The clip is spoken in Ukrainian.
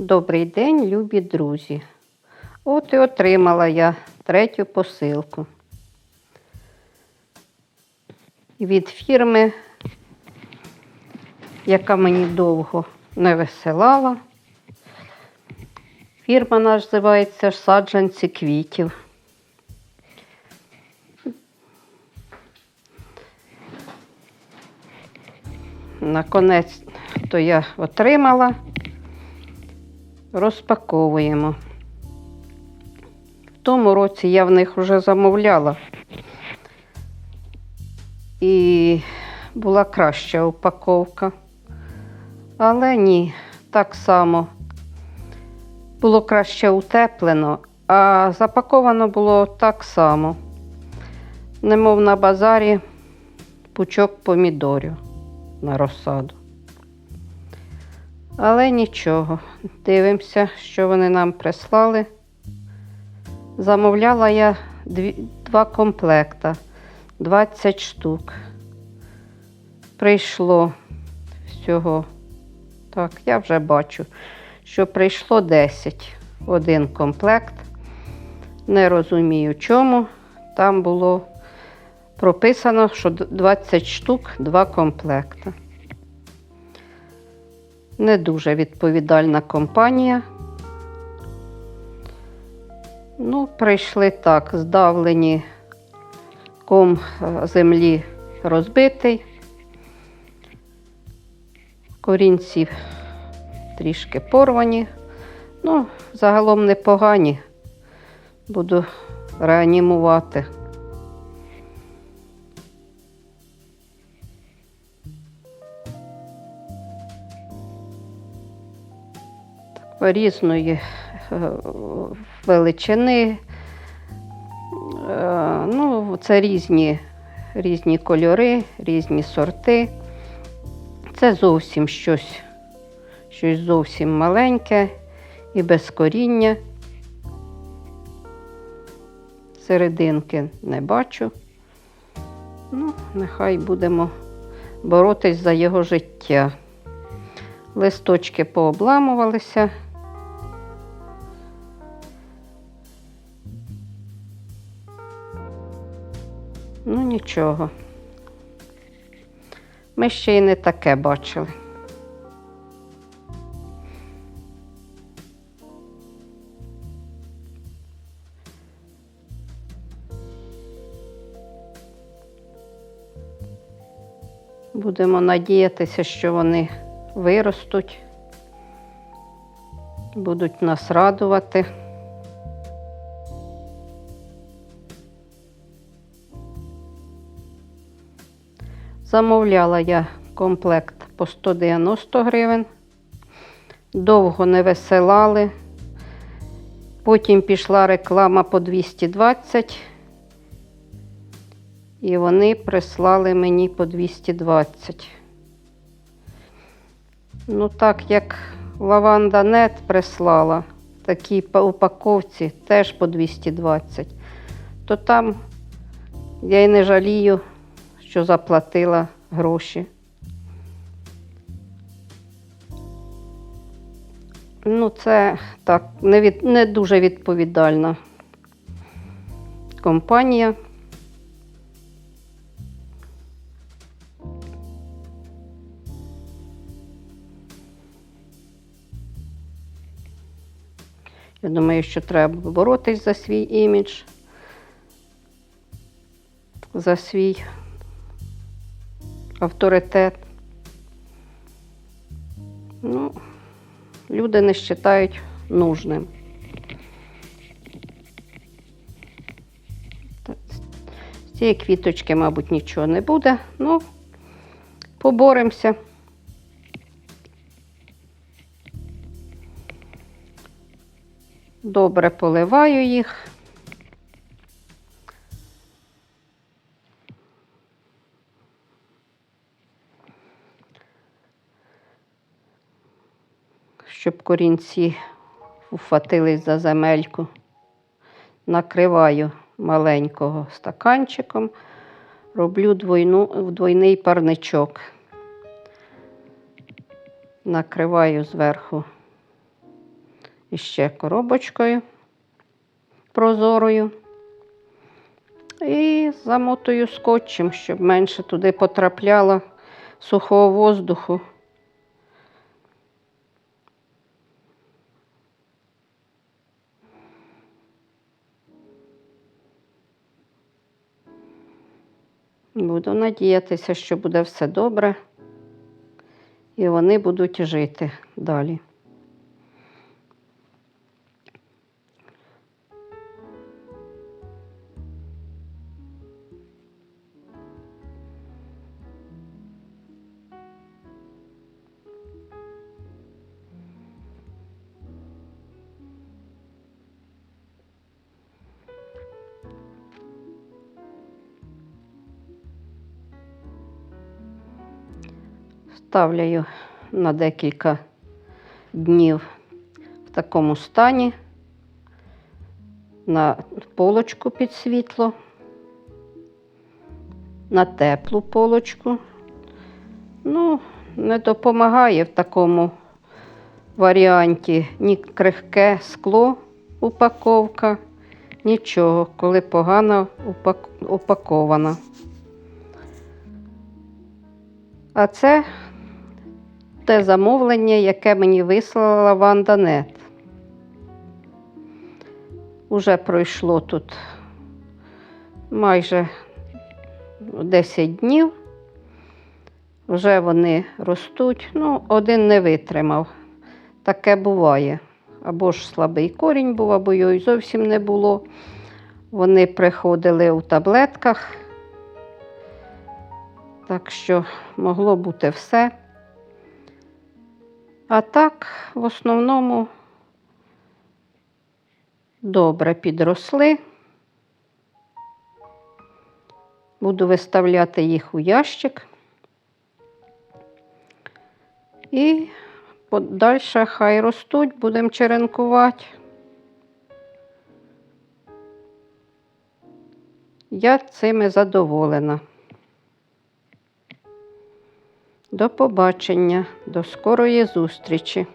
Добрий день, любі друзі. От і отримала я третю посилку. Від фірми, яка мені довго не висилала. Фірма називається Саджанці квітів. Наконець то я отримала. Розпаковуємо. В тому році я в них вже замовляла. І була краща упаковка. Але ні, так само. Було краще утеплено, а запаковано було так само. Немов на базарі пучок помідорів на розсаду. Але нічого, дивимося, що вони нам прислали. Замовляла я дві, два комплекта, 20 штук. Прийшло всього. Так, я вже бачу, що прийшло 10. Один комплект. Не розумію чому. Там було прописано, що 20 штук, два комплекта. Не дуже відповідальна компанія. Ну, прийшли так, здавлені ком е, землі розбитий. Корінці трішки порвані. Ну, загалом непогані. Буду реанімувати. Різної е, величини. Е, Ну, це різні, різні кольори, різні сорти. Це зовсім щось, щось зовсім маленьке і без коріння. Серединки не бачу. Ну, нехай будемо боротись за його життя. Листочки пообламувалися. Ну, нічого. Ми ще й не таке бачили. Будемо надіятися, що вони виростуть, будуть нас радувати. Замовляла я комплект по 190 гривень, довго не висилали. Потім пішла реклама по 220, і вони прислали мені по 220. Ну, так як лаванда нет прислала, такій упаковці теж по 220, то там я й не жалію що заплатила гроші. Ну, це так, не, від, не дуже відповідальна компанія. Я думаю, що треба боротись за свій імідж, за свій авторитет. Ну, люди не вважають нужним. З цієї квіточки, мабуть, нічого не буде. Ну, поборемося. Добре поливаю їх. Щоб корінці ухватились за земельку. Накриваю маленького стаканчиком, роблю двойну, двойний парничок. Накриваю зверху іще коробочкою прозорою. І замотую скотчем, щоб менше туди потрапляло сухого воздуху. Буду надіятися, що буде все добре, і вони будуть жити далі. Ставляю на декілька днів в такому стані на полочку під світло, на теплу полочку. Ну, не допомагає в такому варіанті ні крихке скло, упаковка, нічого, коли погано упакована. А це те замовлення, яке мені вислала Ванда.нет. Уже пройшло тут майже 10 днів. Вже вони ростуть. Ну, один не витримав. Таке буває. Або ж слабий корінь був, або його й зовсім не було. Вони приходили у таблетках. Так що могло бути все. А так, в основному, добре підросли. Буду виставляти їх у ящик. І подальше хай ростуть, будемо черенкувати. Я цими задоволена. До побачення, до скорої зустрічі.